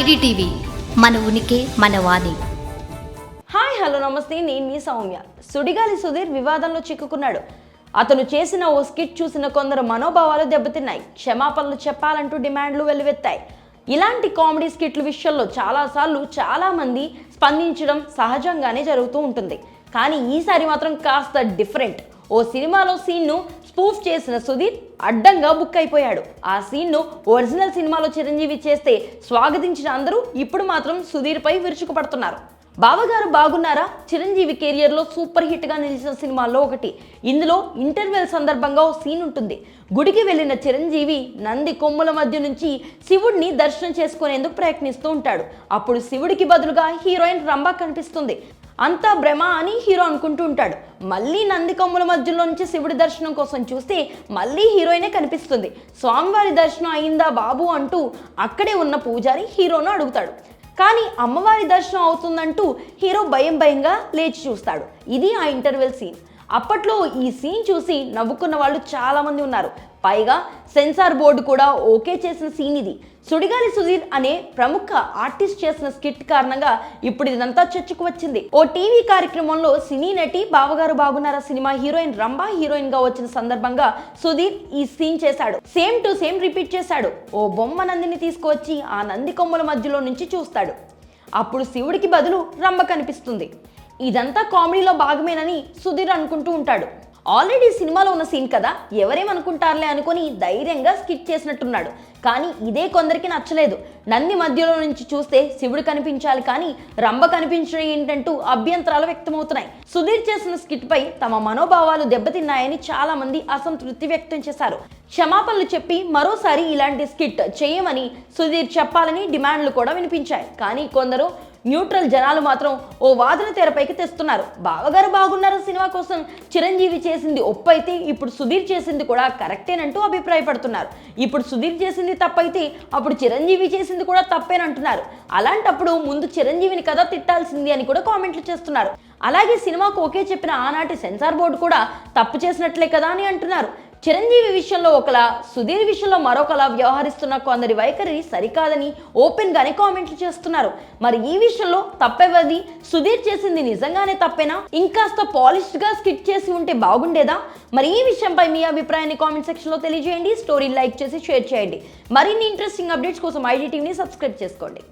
IDTV మన ఉనికి మన వాణి. హాయ్ హలో నమస్తే. నేను మీ సౌమ్య. సుడిగాలి సుధీర్ వివాదంలో చిక్కుకున్నాడు. అతను చేసిన ఓ స్కిట్ చూసిన కొందరు మనోభావాలు దెబ్బతిన్నాయి. క్షమాపణలు చెప్పాలంటూ డిమాండ్లు వెల్లువెత్తాయి. ఇలాంటి కామెడీ స్కిట్ల విషయంలో చాలాసార్లు చాలామంది స్పందించడం సహజంగానే జరుగుతూ ఉంటుంది. కానీ ఈసారి మాత్రం కాస్త డిఫరెంట్. ఓ సినిమాలో సీన్ను స్పూఫ్ చేసిన సుధీర్ అడ్డంగా బుక్ అయిపోయాడు. ఆ సీన్ను ఒరిజినల్ సినిమాలో చిరంజీవి చేస్తే స్వాగతించిన అందరూ ఇప్పుడు మాత్రం సుధీర్పై విరుచుకుపడుతున్నారు. బావగారు బాగున్నారా? చిరంజీవి కెరియర్లో సూపర్ హిట్గా నిలిచిన సినిమాల్లో ఒకటి. ఇందులో ఇంటర్వెల్ సందర్భంగా ఓ సీన్ ఉంటుంది. గుడికి వెళ్ళిన చిరంజీవి నంది కొమ్ముల మధ్య నుంచి శివుడిని దర్శనం చేసుకునేందుకు ప్రయత్నిస్తూ ఉంటాడు. అప్పుడు శివుడికి బదులుగా హీరోయిన్ రంభ కనిపిస్తుంది. అంతా భ్రమ అని హీరో అనుకుంటూ ఉంటాడు. మళ్ళీ నందికమ్ముల మధ్యలోంచి మధ్యలో నుంచి శివుడి దర్శనం కోసం చూస్తే మళ్ళీ హీరోయినే కనిపిస్తుంది. స్వామివారి దర్శనం అయిందా బాబు అంటూ అక్కడే ఉన్న పూజారి హీరోను అడుగుతాడు. కానీ అమ్మవారి దర్శనం అవుతుందంటూ హీరో భయం భయంగా లేచి చూస్తాడు. ఇది ఆ ఇంటర్వెల్ సీన్. అప్పట్లో ఈ సీన్ చూసి నవ్వుకున్న వాళ్ళు చాలామంది ఉన్నారు. పైగా సెన్సార్ బోర్డు కూడా ఓకే చేసిన సీన్ ఇది. సుడిగాలి సుధీర్ అనే ప్రముఖ ఆర్టిస్ట్ చేసిన స్కిట్ కారణంగా ఇప్పుడు ఇదంతా చర్చకు వచ్చింది. ఓ టీవీ కార్యక్రమంలో సినీ నటి బావగారు బాగున్నారా సినిమా హీరోయిన్ రంభా హీరోయిన్గా వచ్చిన సందర్భంగా సుధీర్ ఈ సీన్ చేశాడు. సేమ్ టు సేమ్ రిపీట్ చేశాడు. ఓ బొమ్మ నందిని తీసుకువచ్చి ఆ నంది కొమ్మల మధ్యలో నుంచి చూస్తాడు. అప్పుడు శివుడికి బదులు రంభ కనిపిస్తుంది. ఇదంతా కామెడీలో భాగమేనని సుధీర్ అనుకుంటూ ఉంటాడు. ఆల్రెడీ సినిమాలో ఉన్న సీన్ కదా ఎవరేమనుకుంటారులే అనుకుని ధైర్యంగా స్కిట్ చేసినట్టున్నాడు. కానీ ఇదే కొందరికి నచ్చలేదు. నంది మధ్యలో నుంచి చూస్తే శివుడు కనిపించాలి కానీ రంభ కనిపించడం ఏంటంటూ అభ్యంతరాలు వ్యక్తమవుతున్నాయి. సుధీర్ చేసిన స్కిట్ పై తమ మనోభావాలు దెబ్బతిన్నాయని చాలా మంది అసంతృప్తి వ్యక్తం చేశారు. క్షమాపణలు చెప్పి మరోసారి ఇలాంటి స్కిట్ చేయమని సుధీర్ చెప్పాలని డిమాండ్లు కూడా వినిపించాయి. కానీ కొందరు న్యూట్రల్ జనాలు మాత్రం ఓ వాదన తెరపైకి తెస్తున్నారు. బావగారు బాగున్నారు సినిమా కోసం. చిరంజీవి చేసింది ఒప్పైతే ఇప్పుడు సుధీర్ చేసింది కూడా కరెక్టేనంటూ అభిప్రాయపడుతున్నారు. ఇప్పుడు సుధీర్ చేసింది తప్పైతే అప్పుడు చిరంజీవి చేసింది కూడా తప్పేనంటున్నారు. అలాంటప్పుడు ముందు చిరంజీవిని కదా తిట్టాల్సింది అని కూడా కామెంట్లు చేస్తున్నారు. అలాగే సినిమాకు ఓకే చెప్పిన ఆనాటి సెన్సార్ బోర్డు కూడా తప్పు చేసినట్లే కదా అని అంటున్నారు. చిరంజీవి విషయంలో ఒకలా సుధీర్ విషయంలో మరొకలా వ్యవహరిస్తున్న కొందరి వైఖరి సరికాదని ఓపెన్గానే కామెంట్లు చేస్తున్నారు. మరి ఈ విషయంలో తప్పెవది సుధీర్ చేసింది నిజంగానే తప్పేనా? ఇంకాస్త పాలిష్డ్గా స్కిట్ చేసి ఉంటే బాగుండేదా? మరి ఈ విషయంపై మీ అభిప్రాయాన్ని కామెంట్ సెక్షన్లో తెలియజేయండి. స్టోరీ లైక్ చేసి షేర్ చేయండి. మరిన్ని ఇంట్రెస్టింగ్ అప్డేట్స్ కోసం ఐడి టీవీని సబ్స్క్రైబ్ చేసుకోండి.